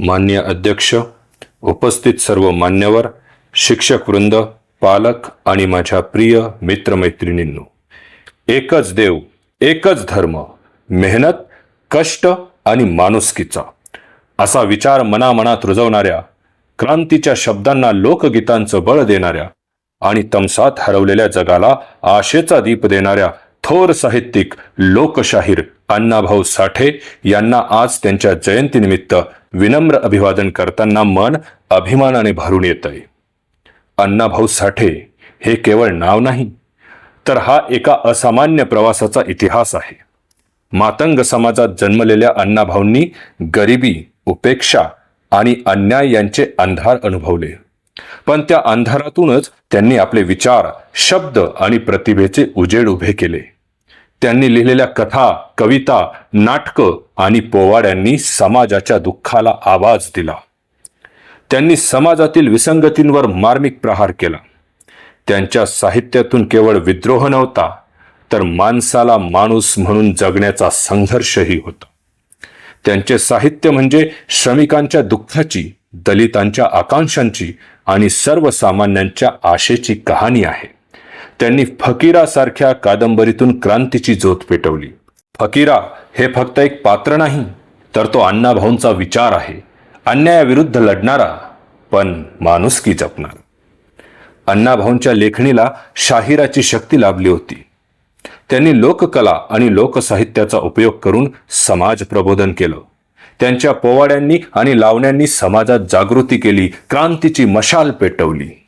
मान्य अध्यक्ष उपस्थित सर्व मान्यवर शिक्षक वृंद पालक आणि माझ्या प्रिय मित्रमैत्रिणींनो एकच देव एकच धर्म मेहनत कष्ट आणि माणुसकीचा असा विचार मनामनात रुजवणाऱ्या क्रांतीच्या शब्दांना लोकगीतांचं बळ देणाऱ्या आणि तमसात हरवलेल्या जगाला आशेचा दीप देणाऱ्या थोर साहित्यिक लोकशाहीर अण्णाभाऊ साठे यांना आज त्यांच्या जयंतीनिमित्त विनम्र अभिवादन करताना मन अभिमानाने भरून येतंय. अण्णाभाऊ साठे हे केवळ नाव नाही तर हा एका असामान्य प्रवासाचा इतिहास आहे. मातंग समाजात जन्मलेल्या अण्णाभाऊंनी गरिबी उपेक्षा आणि अन्याय यांचे अंधार अनुभवले. पण त्या अंधारातूनच त्यांनी आपले विचार शब्द आणि प्रतिभेचे उजेड उभे केले. त्यांनी लिहिलेल्या कथा कविता नाटकं आणि पोवाड्यांनी समाजाच्या दुःखाला आवाज दिला. त्यांनी समाजातील विसंगतींवर मार्मिक प्रहार केला. त्यांच्या साहित्यातून केवळ विद्रोह नव्हता तर माणसाला माणूस म्हणून जगण्याचा संघर्षही होता. त्यांचे साहित्य म्हणजे श्रमिकांच्या दुःखाची दलितांच्या आकांक्षांची आणि सर्वसामान्यांच्या आशेची कहाणी आहे. त्यांनी फकीरासारख्या कादंबरीतून क्रांतीची ज्योत पेटवली. फकीरा हे फक्त एक पात्र नाही तर तो अण्णाभाऊंचा विचार आहे. अन्यायाविरुद्ध लढणारा पण माणुसकी जपणारा? अण्णाभाऊंच्या लेखणीला शाहिराची शक्ती लाभली होती. त्यांनी लोककला आणि लोकसाहित्याचा उपयोग करून समाज प्रबोधन केलं. त्यांच्या पोवाड्यांनी आणि लावण्यांनी समाजात जागृती केली क्रांतीची मशाल पेटवली.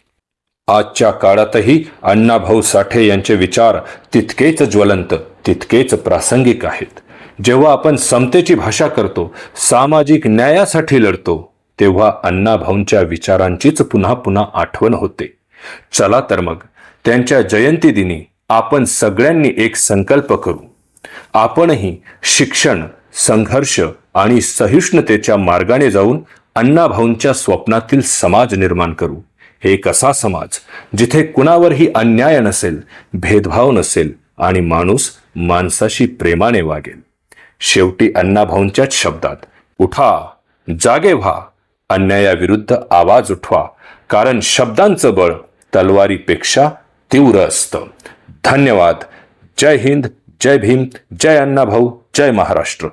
आजच्या काळातही अण्णाभाऊ साठे यांचे विचार तितकेच ज्वलंत तितकेच प्रासंगिक आहेत. जेव्हा आपण समतेची भाषा करतो सामाजिक न्यायासाठी लढतो तेव्हा अण्णाभाऊंच्या विचारांचीच पुन्हा पुन्हा आठवण होते. चला तर मग त्यांच्या जयंतीदिनी आपण सगळ्यांनी एक संकल्प करू. आपणही शिक्षण संघर्ष आणि सहिष्णुतेच्या मार्गाने जाऊन अण्णाभाऊंच्या स्वप्नातील समाज निर्माण करू. एक असा समाज जिथे कुणावरही अन्याय नसेल भेदभाव नसेल आणि माणूस माणसाशी प्रेमाने वागेल. शेवटी अण्णाभाऊंच्याच शब्दात उठा जागे व्हा अन्यायाविरुद्ध आवाज उठवा कारण शब्दांचं बळ तलवारीपेक्षा तीव्र असतं. धन्यवाद. जय हिंद जय भीम जय अण्णाभाऊ जय महाराष्ट्र.